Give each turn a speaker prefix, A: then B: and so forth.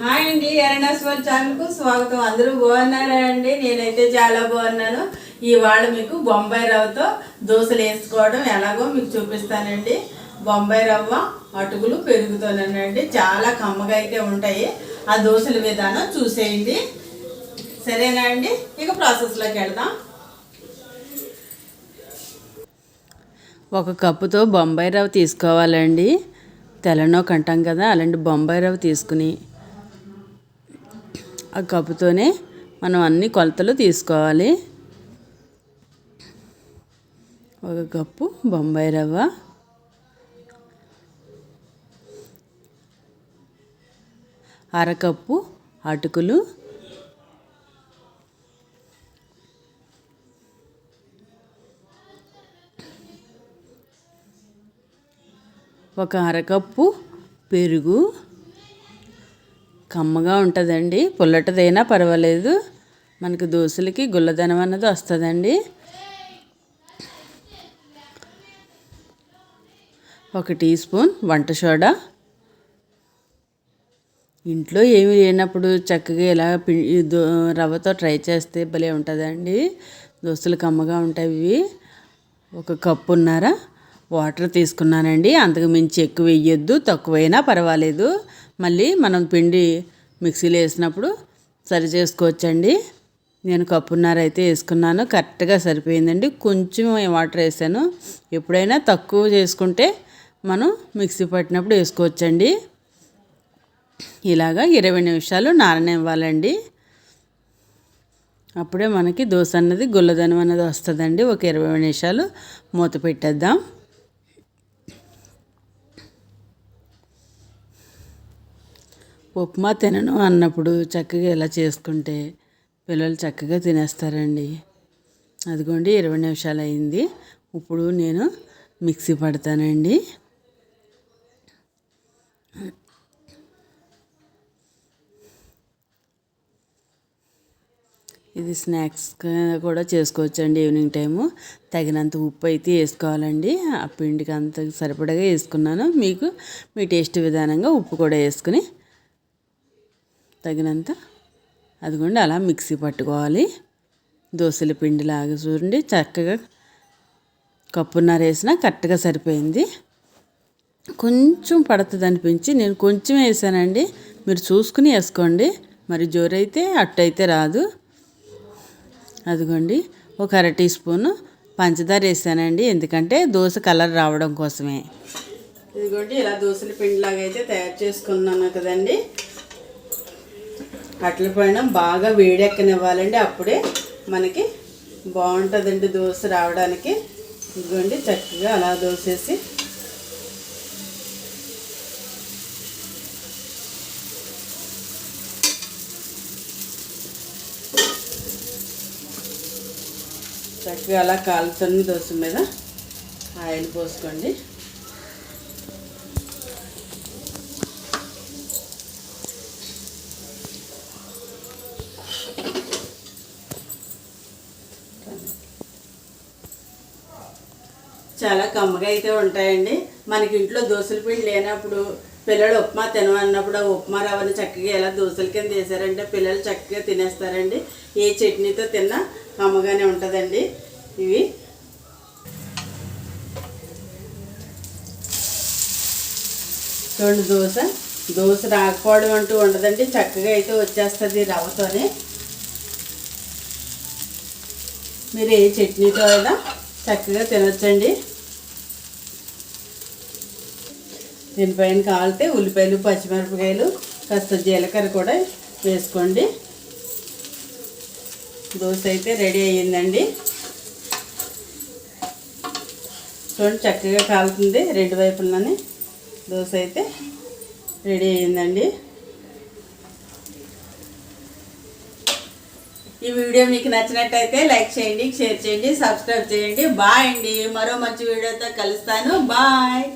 A: Hi అండి ఎరణాస్వర్ ఛానల్కు స్వాగతం. అందరూ బాగున్నారా అండి? నేనైతే చాలా బాగున్నాను. ఇవాళ మీకు బొంబాయి రవ్వతో దోశలు వేసుకోవడం ఎలాగో మీకు చూపిస్తానండి. బొంబాయి రవ్వ అటుకులు పెరుగుతానండి చాలా కమ్మగా అయితే ఉంటాయి. ఆ దోశల విధానం చూసేయండి. సరేనా అండి? ఇక ప్రాసెస్లోకి వెళ్దాం.
B: ఒక కప్పుతో బొంబాయి రవ్వ తీసుకోవాలండి. తెలనో అంటాం కదా అలాంటి బొంబాయి రవ్వ తీసుకుని ఆ కప్పుతోనే మనం అన్ని కొలతలు తీసుకోవాలి. ఒక కప్పు బొంబాయి రవ్వ. అరకప్పు అటుకులు. ఒక అరకప్పు పెరుగు. కమ్మగా ఉంటుందండి. పుల్లటిదైనా పర్వాలేదు. మనకి దోశలకి గుల్లదనం అన్నది వస్తుందండి. ఒక టీ స్పూన్ వంట సోడా. ఇంట్లో ఏమి లేనప్పుడు చక్కగా ఇలా పి రవ్వతో ట్రై చేస్తే భలే ఉంటుందండి. దోశలు కమ్మగా ఉంటాయి ఇవి. ఒక కప్పున్నర వాటర్ తీసుకున్నానండి. అంతకు మించి ఎక్కువ వేయొద్దు తక్కువైనా పర్వాలేదు. మళ్ళీ మనం పిండి మిక్సీలో వేసినప్పుడు సరి చేసుకోవచ్చండి. నేను కప్పున్నర అయితే వేసుకున్నాను. కరెక్ట్గా సరిపోయిందండి. కొంచెం వాటర్ వేసాను. ఎప్పుడైనా తక్కువ చేసుకుంటే మనం మిక్సీ పట్టినప్పుడు వేసుకోవచ్చండి. ఇలాగా ఇరవై నిమిషాలు నాననివ్వాలండి అప్పుడే మనకి దోశ అన్నది గుల్లదనం అన్నది వస్తుందండి. ఒక ఇరవై నిమిషాలు మూత పెట్టేద్దాం. ఉప్మా తినను అన్నప్పుడు చక్కగా ఇలా చేసుకుంటే పిల్లలు చక్కగా తినేస్తారండి. అదిగోండి ఇరవై నిమిషాలు అయింది. ఇప్పుడు నేను మిక్సీ పడతానండి. ఇది స్నాక్స్ కూడా చేసుకోవచ్చండి ఈవినింగ్ టైము. తగినంత ఉప్పు అయితే వేసుకోవాలండి. ఆ పిండికి అంత సరిపడగా వేసుకున్నాను. మీకు మీ టేస్ట్ విధానంగా ఉప్పు కూడా వేసుకుని తగినంత అదిగోండి అలా మిక్సీ పట్టుకోవాలి. దోశల పిండిలాగా చూడండి చక్కగా కప్పున్నర వేసినా కరెక్ట్గా సరిపోయింది. కొంచెం పడుతుంది అనిపించి నేను కొంచెం వేసానండి. మీరు చూసుకుని వేసుకోండి. మరి జోరైతే అట్టయితే రాదు. అదిగోండి ఒక అర టీ స్పూను పంచదార వేసానండి. ఎందుకంటే దోశ కలర్ రావడం కోసమే.
A: ఇదిగోండి ఇలా దోశల పిండిలాగా అయితే తయారు చేసుకున్నాను కదండి. అట్ల పైన బాగా వేడెక్కనివ్వాలండి. అప్పుడే మనకి బాగుంటుందండి దోశ రావడానికి. ఇదిగోండి చక్కగా అలా దోసేసి. చక్కగా అలా కాలుతున్న దోశ మీద ఆయిల్ పోసుకోండి. చాలా కమ్మగా అయితే ఉంటాయండి. మనకి ఇంట్లో దోశల పిండి లేనప్పుడు పిల్లలు ఉప్మా తినమన్నప్పుడు ఉప్మా రవ్వని చక్కగా ఎలా దోశల కింద వేసారంటే పిల్లలు చక్కగా తినేస్తారండి. ఏ చట్నీతో తిన్నా కమ్మగానే ఉంటుందండి. ఇవి. చూడండి దోశ దోశ రాకపోవడం అంటూ ఉండదండి. చక్కగా అయితే వచ్చేస్తుంది రవ్వతోనే. మీరు ఏ చట్నీతో అయినా చక్కగా తినొచ్చండి. దీనిపైన కాలితే ఉల్లిపాయలు పచ్చిమిరపకాయలు కాస్త జీలకర్ర కూడా వేసుకోండి. దోశ అయితే రెడీ అయ్యిందండి. చూడండి చక్కగా కాలుతుంది రెండు వైపులని దోశ అయితే రెడీ అయ్యిందండి. ఈ వీడియో మీకు నచ్చినట్టయితే లైక్ చేయండి షేర్ చేయండి సబ్స్క్రైబ్ చేయండి. బాయ్ అండి. మరో మంచి వీడియోతో కలుస్తాను. బాయ్.